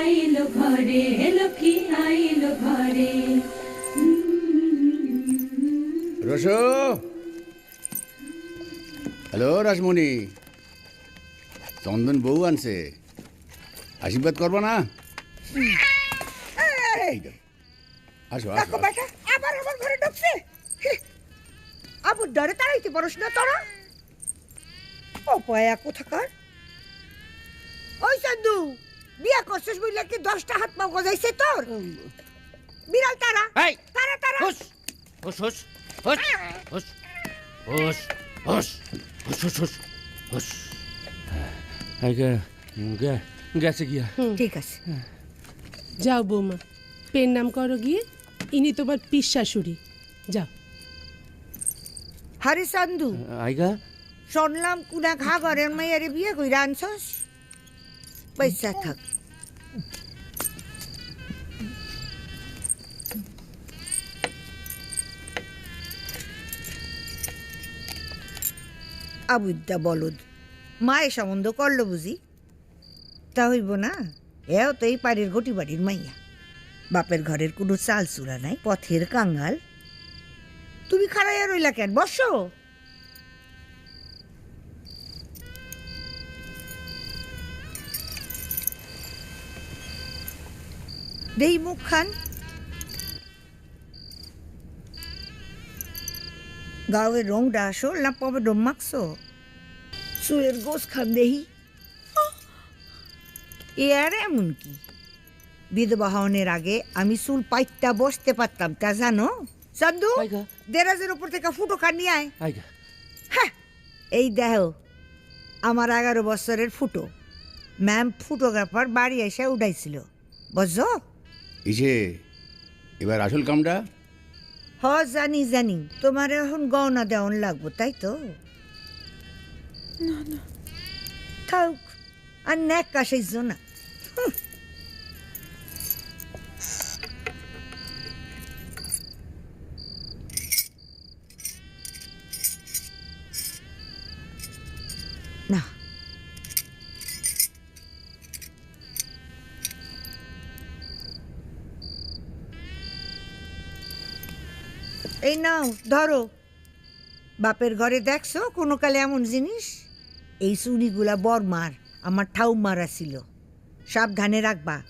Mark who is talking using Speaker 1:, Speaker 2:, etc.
Speaker 1: আইলো ঘরে লক্ষ্মী আইলো ঘরে
Speaker 2: রসো হ্যালো রাসমণি চন্দন বউ আনছে আশীর্বাদ করব না। আসো আসো,
Speaker 3: দেখো
Speaker 2: আসো।
Speaker 3: বেটা আবার আমার ঘরে ঢুকছে। হি, আবুর ডরে তাড়াইতে পারস না তোরা। ও পয়া কোথাকার? ওই সাধু। বিয়া করছিস বুঝলে কি দশটা হাত পা গজাইছে তোর বিড়াল তারা
Speaker 4: এই
Speaker 3: তারা তারা
Speaker 4: হুস হুস হুস হুস হুস হুস হুস হুস হুস হুস গেছে গিয়া
Speaker 3: ঠিক আছে
Speaker 5: যাও বৌমা পেন নাম করো গিয়ে ইনি তোমার পিস শাশুড়ি যাও
Speaker 3: হরি সান্ধু
Speaker 4: আইগা
Speaker 3: শুনলাম কুনা ঘা ঘরের মেয়েরে বিয়ে কইরা আনছস পয়সা থাক আবুদ্দা বলদ। মায়ে সম্বন্ধ করল বুঝি? তা হইব না, এও তো এই পাড়ির ঘটি বাড়ির মাইয়া। বাপের ঘরের কোনো চাল চূড়া নাই, পথের কাঙ্গাল তুমি খাড়াইয়া রইলা কেন, বসো। দেই মুখ খান। গাওয়ের রংটা আসল না পবে ডোম মাখছো? চুলের গোস খান দেহি। এ আর এমন কি? বিধবা হওয়ানের আগে আমি চুল পাইতা বসতে পারতাম তা জানো? চান্দু
Speaker 4: আইগা।
Speaker 3: দেরাজের উপর থেকে ফুটো খান নিয়ে আয়। হ্যাঁ এই দেহ আমার এগারো বছরের ফুটো। ম্যাম ফটোগ্রাফার বাড়ি এসে উঠাইছিল। বুঝছ?
Speaker 2: ইসে এবার আসল কামটা?
Speaker 3: হ জানি জানি। তোমার এখন গহনা দেওয়ান লাগবো তাই তো? থাক আর ন্যাক কাশাইছ না। হুঁ। না। এই নাও, ধরো। বাপের ঘরে দেখছ কোনো কালে এমন জিনিস? এই শুনিগুলা বর মার, আমার ঠাউমারা ছিল। সাবধানে রাখবা।